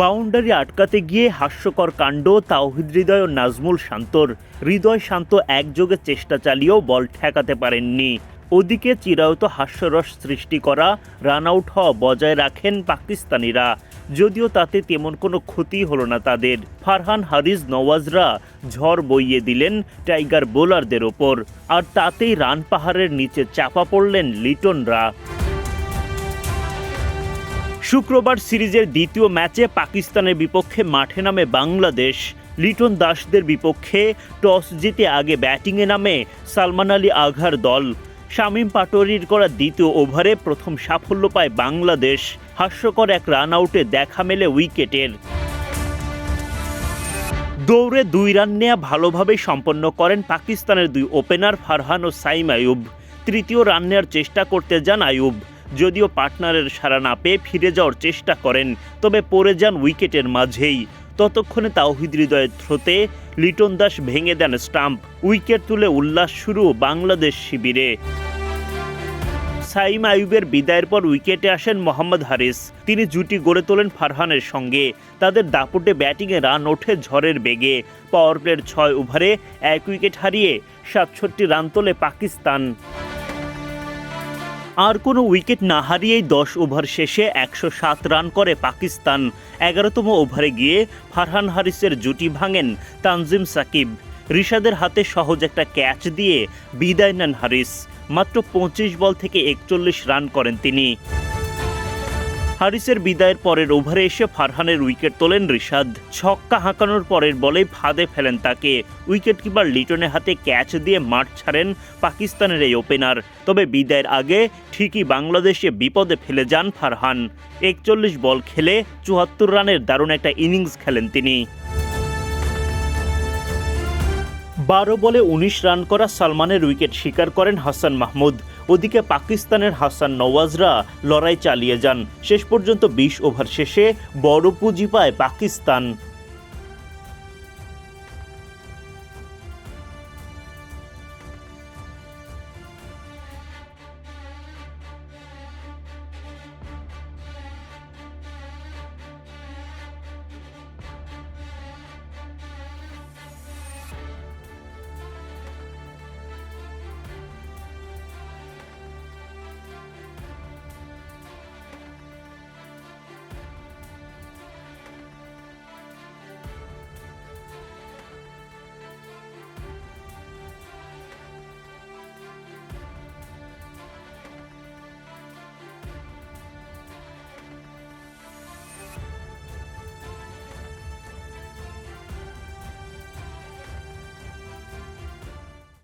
Boundary আটকাতে গিয়ে হাস্যকর কাণ্ড, তাওহিদ হৃদয় ও নাজমুল শান্তর। হৃদয় শান্ত একযোগে চেষ্টা চালিয়েও বল ঠেকাতে পারেননি। ওদিকে চিরায়ত হাস্যরস সৃষ্টি করা রান আউট হওয়া বজায় রাখেন পাকিস্তানিরা। যদিও তাতে তেমন কোনো ক্ষতি হলো না তাদের। ফারহান হারিস নওয়াজরা ঝড় বইয়ে দিলেন টাইগার বোলারদের ওপর। আর তাতেই রান পাহাড়ের নিচে চাপা পড়লেন লিটনরা। শুক্রবার সিরিজের দ্বিতীয় ম্যাচে পাকিস্তানের বিপক্ষে মাঠে নামে বাংলাদেশ। লিটন দাসদের বিপক্ষে টস জিতে আগে ব্যাটিংয়ে নামে সালমান আলী আঘার দল। শামীম পাটোরির করা দ্বিতীয় ওভারে প্রথম সাফল্য পায় বাংলাদেশ। হাস্যকর এক রান আউটে দেখা মেলে উইকেটের। দৌড়ে দুই রান নেয়া ভালোভাবে সম্পন্ন করেন পাকিস্তানের দুই ওপেনার ফারহান ও সাইম আয়ুব তৃতীয় রান নেওয়ার চেষ্টা করতে যান আয়ুব যদিও পার্টনারের সাড়া না পেয়ে ফিরে যাওয়ার চেষ্টা করেন, তবে পড়ে যান উইকেটের মাঝেই। ততক্ষণে তাওহিদ হৃদয়ের থ্রোতে লিটন দাস ভেঙে দেন স্টাম্প। উইকেট তুলে উল্লাস শুরু বাংলাদেশ শিবিরে। সাইম আইয়ুবের বিদায়ের পর উইকেটে আসেন মোহাম্মদ হারিস। তিনি জুটি গড়ে তোলেন ফারহানের সঙ্গে। তাদের দাপুটে ব্যাটিংয়ে রান ওঠে ঝড়ের বেগে। পাওয়ার প্লের ছয় ওভারে এক উইকেট হারিয়ে সাতষট্টি রান তোলে পাকিস্তান। আর কোনো উইকেট না হারিয়েই দশ ওভার শেষে একশো সাত রান করে পাকিস্তান। এগারোতম ওভারে গিয়ে ফারহান হারিসের জুটি ভাঙেন তানজিম সাকিব। রিশাদের হাতে সহজ একটা ক্যাচ দিয়ে বিদায় নেন হারিস। মাত্র পঁচিশ বল থেকে একচল্লিশ রান করেন তিনি। হারিসের বিদায়ের পরের ওভারে এসে ফারহানের উইকেট তোলেন ঋষাদ ছক্কা হাঁকানোর পরের বলে ফাঁদে ফেলেন তাকে। উইকেট কিপার লিটনের হাতে ক্যাচ দিয়ে মাঠ ছাড়েন পাকিস্তানের এই ওপেনার। তবে বিদায়ের আগে ঠিকই বাংলাদেশে বিপদে ফেলে যান ফারহান। একচল্লিশ বল খেলে চুয়াত্তর রানের দারুণ একটা ইনিংস খেলেন তিনি। বারো বলে উনিশ রান করা সালমানের উইকেট স্বীকার করেন হাসান মাহমুদ। ওদিকে পাকিস্তানের হাসান নওয়াজরা লড়াই চালিয়ে যান। শেষ পর্যন্ত বিশ ওভার শেষে বড় পুঁজি পায় পাকিস্তান।